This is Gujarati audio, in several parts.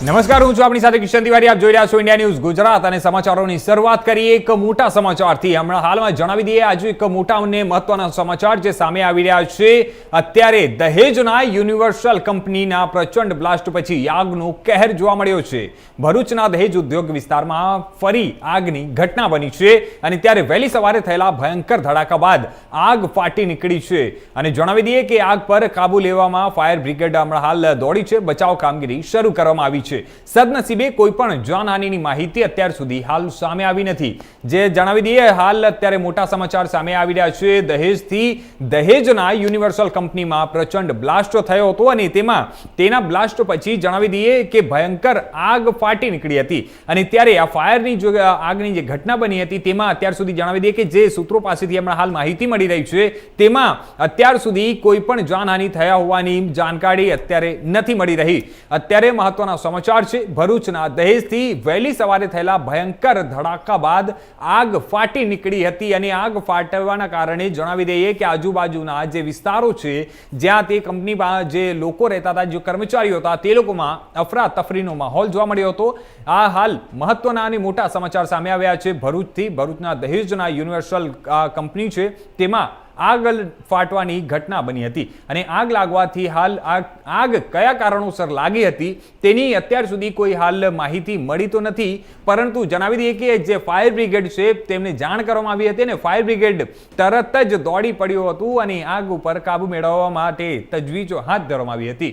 નમસ્કાર, હું છું આપણી સાથે કિશન તિવારી. આપ જોઈ રહ્યા છો ઇન્ડિયા ન્યૂઝ ગુજરાત અને સમાચારોની શરૂઆત કરીએ એક મોટા સમાચારથી. હમણાં હાલમાં જણાવી દઈએ, આજે એક મોટા અને મહત્વના સમાચાર જે સામે આવી રહ્યા છે. અત્યારે દહેજના યુનિવર્સલ કંપનીના પ્રચંડ બ્લાસ્ટ પછી આગનો કહેર જોવા મળ્યો છે. ભરૂચના દહેજ ઉદ્યોગ વિસ્તારમાં ફરી આગની ઘટના બની છે અને ત્યારે વહેલી સવારે થયેલા ભયંકર ધડાકા બાદ આગ ફાટી નીકળી છે. અને જણાવી દઈએ કે આગ પર કાબુ લેવામાં ફાયર બ્રિગેડ હમણાં હાલ દોડી છે. બચાવ કામગીરી શરૂ કરવામાં આવી છે. સદનસીબે કોઈ પણ જાનહાનિની માહિતી અત્યાર સુધી હાલ સામે આવી નથી. જે જણાવી દઈએ, હાલ અત્યારે મોટા સમાચાર સામે આવી રહ્યા છે. દહેજથી, દહેજના યુનિવર્સલ કંપનીમાં પ્રચંડ બ્લાસ્ટ થયો હતો અને તેમાં, તેના બ્લાસ્ટ પછી જણાવી દઈએ કે ભયંકર આગ ફાટી નીકળી હતી. અને ત્યારે આ ફાયરની જો, આગની જે ઘટના બની હતી, તેમાં અત્યાર સુધી જણાવી દઈએ કે જે સૂત્રો પાસેથી હમણાં હાલ માહિતી મળી રહી છે, તેમાં અત્યાર સુધી કોઈ પણ જાનહાનિ થયા હોવાની જાણકારી અત્યારે નથી મળી રહી. અત્યારે મહત્વના સમાચાર છે. ભરૂચના દહેજથી વહેલી સવારે થયેલા ભયંકર ધડાકા બાદ આગ ફાટી નીકળી હતી અને આગ ફાટવાના કારણે જણાવી દઈએ કે આજુબાજુના જે વિસ્તારો છે, જ્યાં તે કંપનીમાં જે લોકો રહેતા હતા, જે કર્મચારીઓ હતા, તે લોકોમાં અફરાતફરીનો માહોલ જોવા મળ્યો હતો. આ હાલ મહત્વના અને મોટા સમાચાર સામે આવ્યા છે. ભરૂચથી ભરૂચના દહેજના યુનિવર્સલ કંપની છે, તેમાં આગ ફાટવાની ઘટના બની હતી અને આગ લાગવાથી હાલ આગ કયા કારણોસર લાગી હતી તેની અત્યાર સુધી કોઈ હાલ માહિતી મળી તો નથી, પરંતુ જણાવી દઈએ કે જે ફાયર બ્રિગેડ છે તેમને જાણ કરવામાં આવી હતી અને ફાયર બ્રિગેડ તરત જ દોડી પડ્યું હતું અને આગ ઉપર કાબુ મેળવવા માટે તજવીજો હાથ ધરવામાં આવી હતી.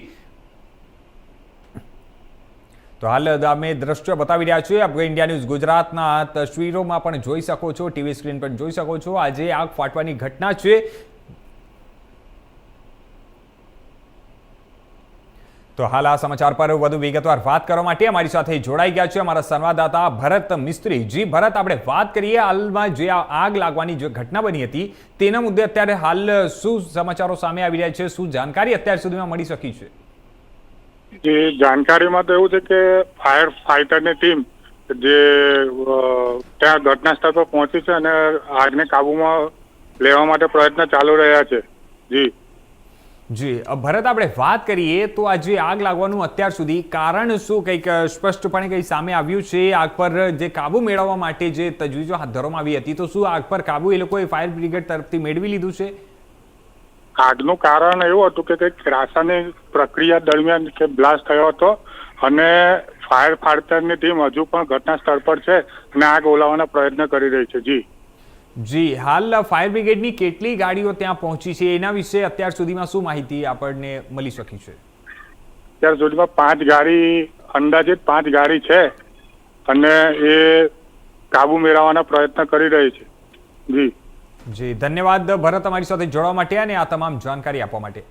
તો હાલ અમે દ્રશ્ય બતાવી રહ્યા છીએ. આપ ઇન્ડિયા ન્યૂઝ ગુજરાતના તસવીરોમાં પણ જોઈ શકો છો ટીવી સ્ક્રીન પર જોઈ શકો છો. આજે આગ ફાટવાની ઘટના છે. તો હાલ આ સમાચાર પર વધુ વિગતવાર વાત કરવા માટે અમારી સાથે જોડાઈ ગયા છે અમારા સંવાદદાતા ભરત મિસ્ત્રી. જી, ભરત, આપણે વાત કરીએ હાલમાં જે આગ લાગવાની જે ઘટના બની હતી, તેના મુદ્દે અત્યારે હાલ શું સમાચારો સામે આવી રહ્યા છે, શું જાણકારી અત્યાર સુધીમાં મળી શકી છે? જે જાણકારીમાં તો એવું છે કે ફાયર ફાઇટરની ટીમ જે ત્યાં ઘટના સ્થળ પર પહોંચી છે અને આગને કાબૂમાં લેવા માટે પ્રયત્ન ચાલુ રહ્યા છે. જી. જી ભરત, આપણે વાત કરીએ તો આજે આગ લાગવાનું અત્યાર સુધી કારણ શું? કંઈક સ્પષ્ટપણે કંઈ સામે આવ્યું છે? આગ પર જે કાબુ મેળવવા માટે જે તજવીજો હાથ ધરવામાં આવી હતી, તો શું આગ પર કાબુ એ લોકોએ ફાયર બ્રિગેડ તરફથી મેળવી લીધું છે? આગનું કારણ એવું હતું કે કંઈક રાસાયણિક પ્રક્રિયા દરમિયાન કે બ્લાસ્ટ થયો હતો અને ફાયર ફાઈટરની ટીમ હજુ પણ ઘટના સ્થળ પર છે અને આગ ઓલાવવાના પ્રયત્ન કરી રહી છે. જી. જી હાલ ફાયર બ્રિગેડની કેટલી ગાડીઓ ત્યાં પહોંચી છે એના વિશે અત્યાર સુધીમાં શું માહિતી આપણને મળી શકી છે? અત્યાર સુધીમાં પાંચ ગાડી અંદાજિત પાંચ ગાડી છે અને એ કાબુ મેળવવાના પ્રયત્ન કરી રહી છે. જી. જી ધન્યવાદ. ભરત અમારી સાથે જોડવા માટે અને આ તમામ જાણકારી આપવા માટે.